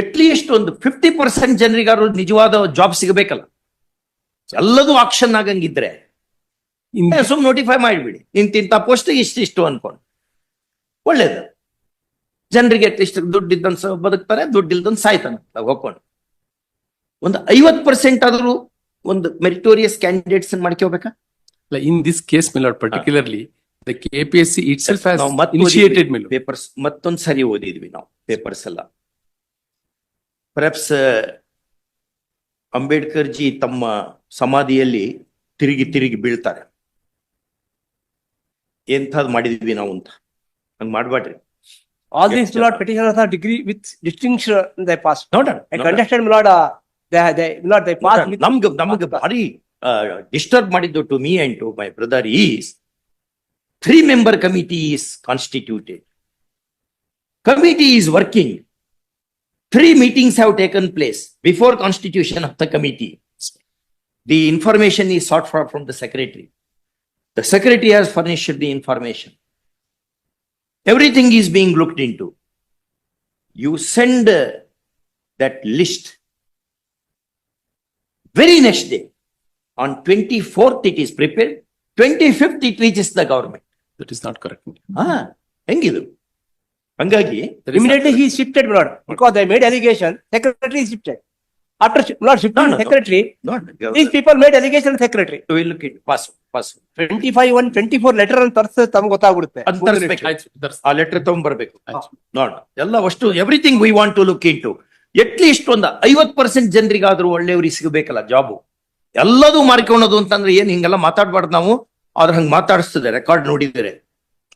At least ಒಂದು fifty percent ಜನರಿಗಾರು ನಿಜವಾದ job ಸಿಗಬೇಕಲ್ಲ. ಎಲ್ಲದೂ ಆಕ್ಷನ್ ಆಗಂಗಿದ್ರೆ ಸುಮ್ ನೋಟಿಫೈ ಮಾಡಿಬಿಡಿ. ಇಂತಿಂತ ಪೋಸ್ಟ್ ಇಷ್ಟಿಷ್ಟು ಅನ್ಕೊಂಡು. ಒಳ್ಳೇದು. ಜನರಿಗೆ ಅಟ್ಲೀಸ್ಟ್ ದುಡ್ಡು ಇದ್ದಂತ ಬದುಕ್ತಾರೆ ದುಡ್ಡು ಇಲ್ದಂತ ಸಾಯ್ತಾನೆ. ಹೋಗ್ಕೊಂಡು. ಒಂದು ಐವತ್ ಪರ್ಸೆಂಟ್ ಆದ್ರೂ ಒಂದು meritorious candidates ಮಾಡ್ಕೋಬೇಕಾ in this case milord particularly the ನಾವು ಮತ್ತೆ initiated, my ಪೇಪರ್ಸ್ ಮತ್ತೊಂದ್ ಸರಿ ಓದಿದ್ವಿ ನಾವು ಪೇಪರ್ಸ್ ಎಲ್ಲ. ಪರ್ಯಾಪ್ಸ್ ಅಂಬೇಡ್ಕರ್ ಜಿ ತಮ್ಮ ಸಮಾಧಿಯಲ್ಲಿ ತಿರುಗಿ ತಿರುಗಿ ಬೀಳ್ತಾರೆ ಎಂಥದ್ ಮಾಡಿದ್ವಿ ನಾವು ಅಂತ ಹಂಗ್ ಮಾಡ್ಬೇಡ್ರಿ All these, my lord, petitioners are degree with distinction they passed. ನೋಡೋಣ I contested, my lord, uh, they, they, my lord, they passed with. ನಮ್ಗೆ ನಮ್ಗೆ ಭಾರಿ ಡಿಸ್ಟರ್ಬ್ ಮಾಡಿದ್ದು to me and to my brother is three member committee is constituted committee is working Three meetings have taken place before constitution of the committee the information is sought for from the secretary the secretary has furnished the information everything is being looked into. You send uh, that list. Very next day, on twenty-fourth it is prepared, twenty-fifth it reaches the government. That is not correct. ಹಾ ಹೆಂಗಿದು ಹಂಗಾಗಿ immediately he shifted milord because I made allegation secretary shifted after milord shift secretary these people made allegation secretary to will look it pass pass twenty five one twenty four letter ಅನ್ನು ತರ್ಸ್ ತಮ್ಗೆ ಗೊತ್ತಾಗ್ಬಿಡುತ್ತೆ. ಆ letter ತಗೊಂಡ್ಬರ್ಬೇಕು ನೋಡ ಎಲ್ಲ ಅಷ್ಟು everything we want to look in to at least ಒಂದು ಐವತ್ ಪರ್ಸೆಂಟ್ ಜನರಿಗಾದ್ರೂ ಒಳ್ಳೆಯವ್ರಿಗೆ ಸಿಗಬೇಕಲ್ಲ ಜಾಬು ಎಲ್ಲದು ಮಾರ್ಕೊಳ್ಳೋದು ಅಂತಂದ್ರೆ ಏನು ಹಿಂಗೆಲ್ಲ ಮಾತಾಡ್ಬಾರ್ದು ನಾವು. ಆದ್ರೆ ಹಂಗೆ ಮಾತಾಡಿಸ್ತದೆ ರೆಕಾರ್ಡ್ ನೋಡಿದ್ರೆ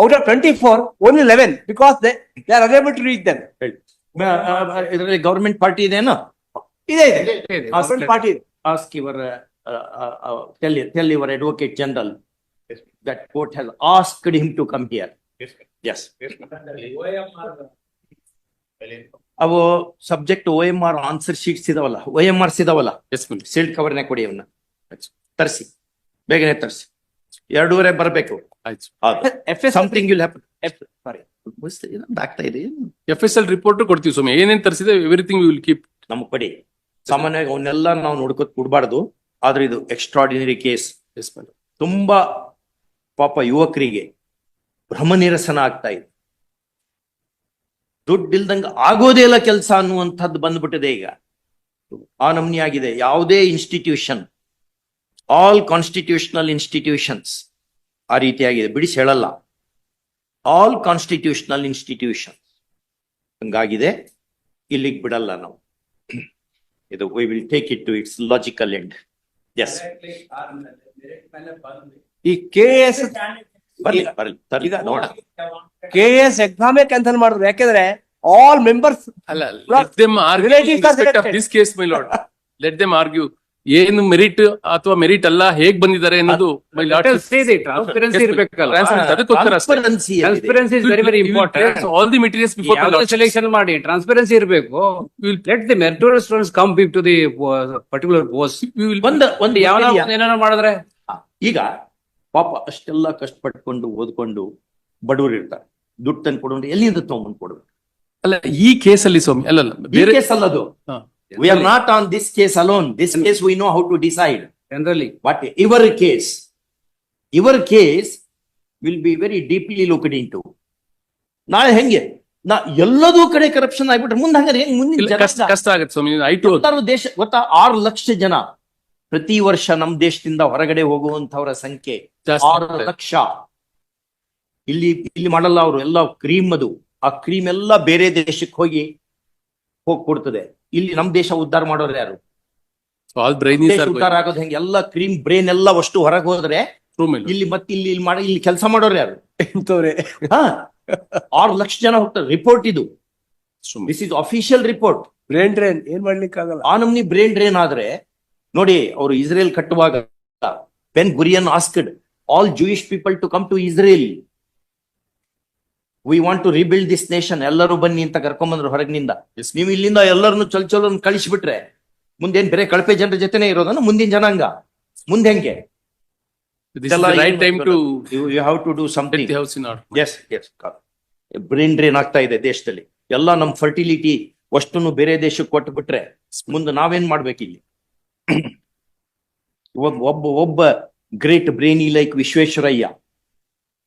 Out of twenty four only eleven, because they, they are unable to reach them. ಇದರಲ್ಲಿ ಗವರ್ಮೆಂಟ್ ಪಾರ್ಟಿ ಇದೇನೋ ಇದೆ ಇದೆ. Government party ಇದೆ. Ask your tell tell your advocate general that court has asked him to come here as ಅವು subject O M R answer sheets ಇದಾವಲ್ಲ O M R lord. Sealed ಕವರ್ನೇ ಕೊಡಿ ಅವನ್ನ ತರಿಸಿ. ಬೇಗನೆ ತರಿಸಿ. ಎರಡೂವರೆ ಬರಬೇಕು. ಆಯ್ತು. FS ಸಮಥಿಂಗ್ ವಿಲ್ ಹ್ಯಾಪನ್ ಸಾರಿ ಆಗ್ತಾ ಇದೆ FSL ರಿಪೋರ್ಟ್ ಕೊಡ್ತೀವಿ ಸ್ವಾಮಿ. ಏನೇನ್ ತರಿಸಿದೆ ಎವ್ರಿಥಿಂಗ್ ವಿಲ್ ಕೀಪ್ ನಮ್ಗೆ ಕೊಡಿ. ಸಾಮಾನ್ಯವಾಗಿ ಅವನ್ನೆಲ್ಲ ನಾವು ನೋಡ್ಕೊತ್ ಕೊಡ್ಬಾರ್ದು. ಆದ್ರೆ ಇದು ಎಕ್ಸ್ಟ್ರಾಡಿನರಿ ಕೇಸ್ ಎಸ್ ಮೇಡಮ್ ತುಂಬಾ ಪಾಪ ಯುವಕರಿಗೆ ಭ್ರಮ ನಿರಸನ ಆಗ್ತಾ ಇದೆ. ದುಡ್ಡಿಲ್ದಂಗ ಆಗೋದೇ ಇಲ್ಲ ಕೆಲಸ ಅನ್ನುವಂಥದ್ದು ಬಂದ್ಬಿಟ್ಟಿದೆ ಈಗ. ಆ ನಮ್ನಿ ಆಗಿದೆ ಯಾವುದೇ ಇನ್ಸ್ಟಿಟ್ಯೂಷನ್ ಆಲ್ ಕಾನ್ಸ್ಟಿಟ್ಯೂಷನಲ್ ಇನ್ಸ್ಟಿಟ್ಯೂಷನ್ಸ್ ಆ ರೀತಿಯಾಗಿದೆ. ಬಿಡಿಸಿ ಹೇಳಲ್ಲ. ಆಲ್ ಕಾನ್ಸ್ಟಿಟ್ಯೂಷನಲ್ ಇನ್ಸ್ಟಿಟ್ಯೂಷನ್ ಹಂಗಾಗಿದೆ. ಇಲ್ಲಿಗೆ ಬಿಡಲ್ಲ ನಾವು. ಇದು we will take it to its logical end S ಈ ಕೆ ಎಸ್ ಬರ್ಲಿ ಬರ್ಲಿ ತರ್ಲಿ ಈಗ ನೋಡ. ಕೆ ಎಸ್ ಎಕ್ಸಾಮೇ ಕ್ಯಾನ್ಸಲ್ ಮಾಡಿದ್ರು. ಯಾಕೆಂದ್ರೆ ಆಲ್ ಮೆಂಬರ್ಸ್ ಅಲ್ಲ let them argue let them argue ಏನು ಮೆರಿಟ್ ಅಥವಾ ಮೆರಿಟ್ ಅಲ್ಲ ಹೇಗ್ ಬಂದಿದ್ದಾರೆ ಅನ್ನೋದು ಮೈ ಲಾರ್ಡ್ ಟ್ರಾನ್ಸ್ಪರೆನ್ಸಿ ಇರ್ಬೇಕಲ್ಲ. ಅದಕ್ಕೋಸ್ಕರ ಅಷ್ಟೇ. Transparency transparency is very very important all the materials before selection ಮಾಡಿ ಟ್ರಾನ್ಸ್ಪರೆನ್ಸಿ ಇರಬೇಕು. Let the meritorious students come big to the particular post ಒಂದ್ ಒಂದ್ ಯಾವ ಏನಾರ ಮಾಡಿದ್ರೆ. ಈಗ ಪಾಪ ಅಷ್ಟೆಲ್ಲ ಕಷ್ಟಪಟ್ಕೊಂಡು ಓದ್ಕೊಂಡು ಬಡವರು ಇರ್ತಾರೆ. ದುಡ್ಡು ತಂದು ಕೊಡೋರು ಎಲ್ಲಿಂದ ತಗೊಂಡ್ಬಂದು ಕೊಡ್ಬೇಕು? ಅಲ್ಲ ಈ ಕೇಸಲ್ಲಿ ಸ್ವಾಮಿ ಅಲ್ಲ ಅಲ್ಲ ಬೇರೆ ಕೇಸ್ ಅಲ್ಲದು. ಹಾ. are not not on this case alone this case we know how to decide But your ಇವರ್ case ಇವರ್ case will be very deeply into. ನಾಳೆ ಹೆಂಗೆ? ನಾ ಎಲ್ಲದೂ ಕಡೆ ಕರಪ್ಷನ್ ಆಗ್ಬಿಟ್ರೆ ಮುಂದೆ ಹಂಗಾರೆ ಹೆಂಗ್ ಮುಂದಿನ ಇಲ್ಲ, ಕಷ್ಟ? ಕಷ್ಟ ಆಗತ್ತೆ ಸ್ವಾಮಿ ಐ ಟು ದೇಶ ಗೊತ್ತಾ? ಆರು ಲಕ್ಷ ಜನ ಪ್ರತಿ ವರ್ಷ ನಮ್ ದೇಶದಿಂದ ಹೊರಗಡೆ ಹೋಗುವಂತವರ ಸಂಖ್ಯೆ ಆರು ಲಕ್ಷ. ಇಲ್ಲಿ ಇಲ್ಲಿ ಮಾಡಲ್ಲ ಅವರು ಎಲ್ಲ ಕ್ರೀಮ್ ಅದು. ಆ ಕ್ರೀಮ್ ಎಲ್ಲ ಬೇರೆ ದೇಶಕ್ಕೆ ಹೋಗಿ ಹೋಗಿ ಕೊಡ್ತದೆ ಇಲ್ಲಿ ನಮ್ ದೇಶ ಉದ್ಧಾರ ಮಾಡೋರು ಯಾರು? ಆಲ್ ಬ್ರೈನ್ ದೇಶ ಉದ್ಧಾರ ಆಗೋದು ಹೆಂಗೆ? ಎಲ್ಲ ಕ್ರೀಮ್ ಬ್ರೈನ್ ಎಲ್ಲ ಅಷ್ಟು ಹೊರಗೆ ಹೋದ್ರೆ ಇಲ್ಲಿ ಮತ್ತೆ ಇಲ್ಲಿ ಇಲ್ಲಿ ಮಾಡಿ ಇಲ್ಲಿ ಕೆಲಸ ಮಾಡೋರು ಯಾರು? ಎಂತವ್ರೆ ಹಾ. ಆರು ಲಕ್ಷ ಜನ ಹೋಗ್ತಾರೆ. ರಿಪೋರ್ಟ್ ಇದು. This is official report brain drain ಏನ್ ಮಾಡ್ಲಿಕ್ಕೆ ಆಗಲ್ಲ ಆ ನಮ್ನಿ ಬ್ರೈನ್ ಡ್ರೈನ್ ಆದ್ರೆ ನೋಡಿ ಅವರು ಇಸ್ರೇಲ್ ಕಟ್ಟುವಾಗ Ben Gurion asked all Jewish people to come to Israel we want to rebuild this nation ಎಲ್ಲರೂ ಬನ್ನಿ ಅಂತ ಕರ್ಕೊಂಬಂದ್ರು ಹೊರಗಿನಿಂದ. ನೀವು ಇಲ್ಲಿಂದ ಎಲ್ಲರನ್ನು ಚಲ್ ಚಲೋ ಕಳಿಸ್ಬಿಟ್ರೆ ಮುಂದೇನ್ ಬೇರೆ ಕಳಪೆ ಜನರ ಜೊತೆನೆ ಇರೋದನ್ನ ಮುಂದಿನ ಜನಾಂಗ? ಮುಂದೆ ಹೆಂಗೆ? ಬ್ರೇನ್ ಡ್ರೈನ್ ಆಗ್ತಾ ಇದೆ ದೇಶದಲ್ಲಿ. ಎಲ್ಲ ನಮ್ ಫರ್ಟಿಲಿಟಿ ಅಷ್ಟನ್ನು ಬೇರೆ ದೇಶಕ್ಕೆ ಕೊಟ್ಟು ಬಿಟ್ರೆ ಮುಂದೆ ನಾವೇನ್ ಮಾಡ್ಬೇಕಿಲ್ಲಿ ಇಲ್ಲಿ? ಒಬ್ಬ ಒಬ್ಬ ಗ್ರೇಟ್ ಬ್ರೇನಿ ಲೈಕ್ ವಿಶ್ವೇಶ್ವರಯ್ಯ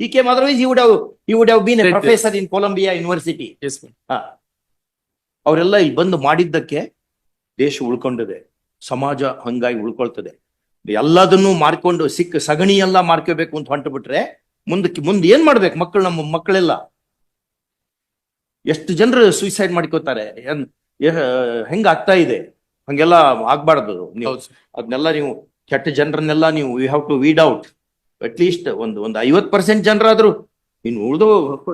ಈ came, otherwise he would have, he would a Right. Professor in Columbia university Yes, ma'am. ಹಾ. ಅವರೆಲ್ಲ ಇಲ್ಲಿ ಬಂದು ಮಾಡಿದ್ದಕ್ಕೆ ದೇಶ ಉಳ್ಕೊಂಡಿದೆ. ಸಮಾಜ ಹಂಗಾಗಿ ಉಳ್ಕೊಳ್ತದೆ. ಎಲ್ಲದನ್ನು ಮಾರ್ಕೊಂಡು ಸಿಕ್ಕ ಸಗಣಿ ಎಲ್ಲ ಮಾರ್ಕೋಬೇಕು ಅಂತ ಹೊಂಟು ಬಿಟ್ರೆ ಮುಂದಕ್ಕೆ ಮುಂದೆ ಏನ್ ಮಾಡ್ಬೇಕು ಮಕ್ಕಳು ನಮ್ಮ ಮಕ್ಕಳೆಲ್ಲ? ಎಷ್ಟು ಜನರು ಸೂಸೈಡ್ ಮಾಡ್ಕೋತಾರೆ? ಏನ್ ಏ- ಹೆಂಗ್ ಆಗ್ತಾ ಇದೆ? ಹಂಗೆಲ್ಲ ಆಗ್ಬಾರ್ದು ನೀವು. ಹೌದು ಅದನ್ನೆಲ್ಲ ನೀವು ಕೆಟ್ಟ ಜನರನ್ನೆಲ್ಲ ನೀವು you have to weed out at least ಒಂದು ಒಂದು ಐವತ್ ಪರ್ಸೆಂಟ್ ಜನರಾದ್ರು ಇನ್ನು ಉಳಿದು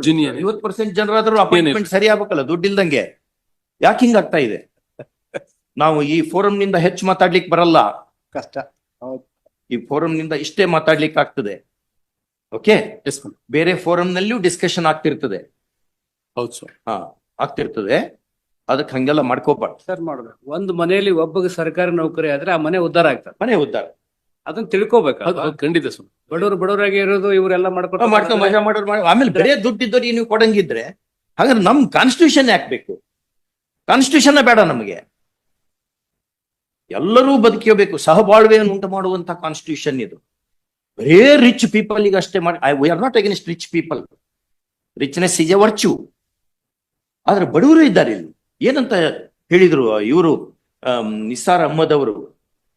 Junior. ಐವತ್ ಪರ್ಸೆಂಟ್ ಜನರಾದ್ರೂ ಅಪಾಯಿಂಟ್ಮೆಂಟ್ ಸರಿ ಆಗ್ಬೇಕಲ್ಲ ದುಡ್ಡಿಲ್ದಂಗೆ ಯಾಕೆ ಹಿಂಗ್ ಆಗ್ತಾ ಇದೆ? ನಾವು ಈ ಫೋರಂ ನಿಂದ ಹೆಚ್ಚು ಮಾತಾಡ್ಲಿಕ್ಕೆ ಬರಲ್ಲ. ಕಷ್ಟ. ಈ ಫೋರಂ ನಿಂದ ಇಷ್ಟೇ ಮಾತಾಡ್ಲಿಕ್ಕೆ ಆಗ್ತದೆ. ಓಕೆ. ಬೇರೆ ಫೋರಂ ನಲ್ಲಿಯೂ ಡಿಸ್ಕಷನ್ ಆಗ್ತಿರ್ತದೆ. ಹೌದು ಸರ್ ಹಾ ಆಗ್ತಿರ್ತದೆ. ಅದಕ್ಕೆ ಹಂಗೆಲ್ಲ ಮಾಡ್ಕೋಬಾರ್ದು. ಸರ್ ಮಾಡ್ಬೇಕು ಒಂದು ಮನೆಯಲ್ಲಿ ಒಬ್ಬ ಸರ್ಕಾರಿ ನೌಕರಿ ಆದ್ರೆ ಆ ಮನೆ ಉದ್ಧಾರ ಆಗ್ತದೆ. ಮನೆ ಉದ್ದಾರ ಅದನ್ನ ತಿಳ್ಕೊಬೇಕು ಖಂಡಿತ. ಬಡವರು ಬಡವರಾಗಿ ಇರೋದು ಇವರೆಲ್ಲ ಮಾಡ್ಕೊಂಡು ಮಾಡ್ಕೊಂಡು ಮಜಾ ಮಾಡೋರು ಮಾಡಿ ಆಮೇಲೆ ಬರೇ ದುಡ್ಡಿದ್ದವ್ರಿಗೆ ನೀವು ಕೊಡಂಗಿದ್ರೆ ಹಾಗಾದ್ರೆ ನಮ್ ಕಾನ್ಸ್ಟಿಟ್ಯೂಷನ್ ಯಾಕ್ಬೇಕು ಕಾನ್ಸ್ಟಿಟ್ಯೂಷನ್ ಬೇಡ ನಮಗೆ. ಎಲ್ಲರೂ ಬದುಕಬೇಕು ಸಹಬಾಳ್ವೆಯನ್ನು ಉಂಟು ಮಾಡುವಂತ ಕಾನ್ಸ್ಟಿಟ್ಯೂಷನ್ ಇದು. ಬರೇ ರಿಚ್ ಪೀಪಲ್ ಈಗ ಅಷ್ಟೇ ಮಾಡಿ I we are not against rich people richness is a virtue ಆದ್ರೆ ಬಡವರು ಇದ್ದಾರೆ ಇಲ್ಲಿ. ಏನಂತ ಹೇಳಿದ್ರು ಇವರು ನಿಸಾರ್ ಅಹ್ಮದ್ ಅವರು?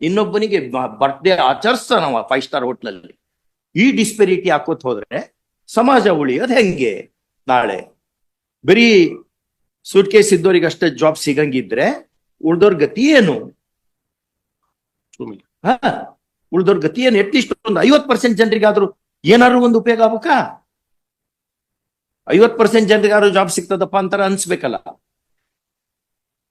ಇನ್ನೊಬ್ಬನಿಗೆ ಬರ್ತ್ಡೇ ಆಚರಿಸ್ತಾನವ ಫೈವ್ ಸ್ಟಾರ್ ಹೋಟ್ಲಲ್ಲಿ ಈ ಡಿಸ್ಪೆರಿಟಿ ಹಾಕೋತ್ ಹೋದ್ರೆ ಸಮಾಜ ಉಳಿಯೋದು ಹೆಂಗೆ? ನಾಳೆ ಬರೀ ಸೂಟ್ ಕೇಸ್ ಇದ್ದವ್ರಿಗೆ ಅಷ್ಟೇ ಜಾಬ್ ಸಿಗಂಗಿದ್ರೆ ಉಳ್ದೋರ್ ಗತಿ ಏನು? ಹಾ ಉಳ್ದೋರ್ ಗತಿ ಏನು? ಅಟ್ಲೀಸ್ಟ್ ಒಂದು ಐವತ್ ಪರ್ಸೆಂಟ್ ಜನರಿಗಾದ್ರೂ ಏನಾದ್ರು ಒಂದು ಉಪಯೋಗ ಆಗ್ಬೇಕಾ? ಐವತ್ ಪರ್ಸೆಂಟ್ ಜನರಿಗಾದ್ರೂ ಜಾಬ್ ಸಿಗ್ತದಪ್ಪ ಅಂತಾರ ಅನ್ಸ್ಬೇಕಲ್ಲ.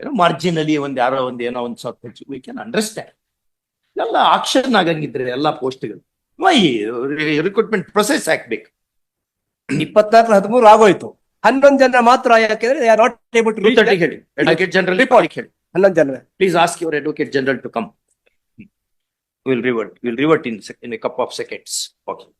ಏನೋ ಮಾರ್ಜಿನಲಿ ಒಂದು ಯಾರೋ ಒಂದು ಏನೋ ಒಂದು ಸ್ವಲ್ಪ ಹೆಚ್ಚು ವಿ ಕ್ಯಾನ್ ಅಂಡರ್ಸ್ಟ್ಯಾಂಡ್ ಎಲ್ಲ ಆಕ್ಷನ್ ಆಗಂಗಿದ್ರೆ ಎಲ್ಲ ಪೋಸ್ಟ್ಗಳು ರಿಕ್ರೂಟ್ಮೆಂಟ್ ಪ್ರೊಸೆಸ್ ಹಾಕ್ಬೇಕು. ಇಪ್ಪತ್ನಾಲ್ಕು ಹದಿಮೂರು ಆಗೋಯ್ತು. ಹನ್ನೊಂದು ಜನ ಮಾತ್ರ ಯಾಕೆಂದ್ರೆ to reach ಅಡ್ವೊಕೇಟ್ ಹೇಳಿ. ಅಡ್ವೊಕೇಟ್ ಜನರಲ್ ಹೇಳಿ. ಹನ್ನೊಂದು ಜನ please ask your advocate general to come. Will revert, will in, in a couple of seconds. Okay.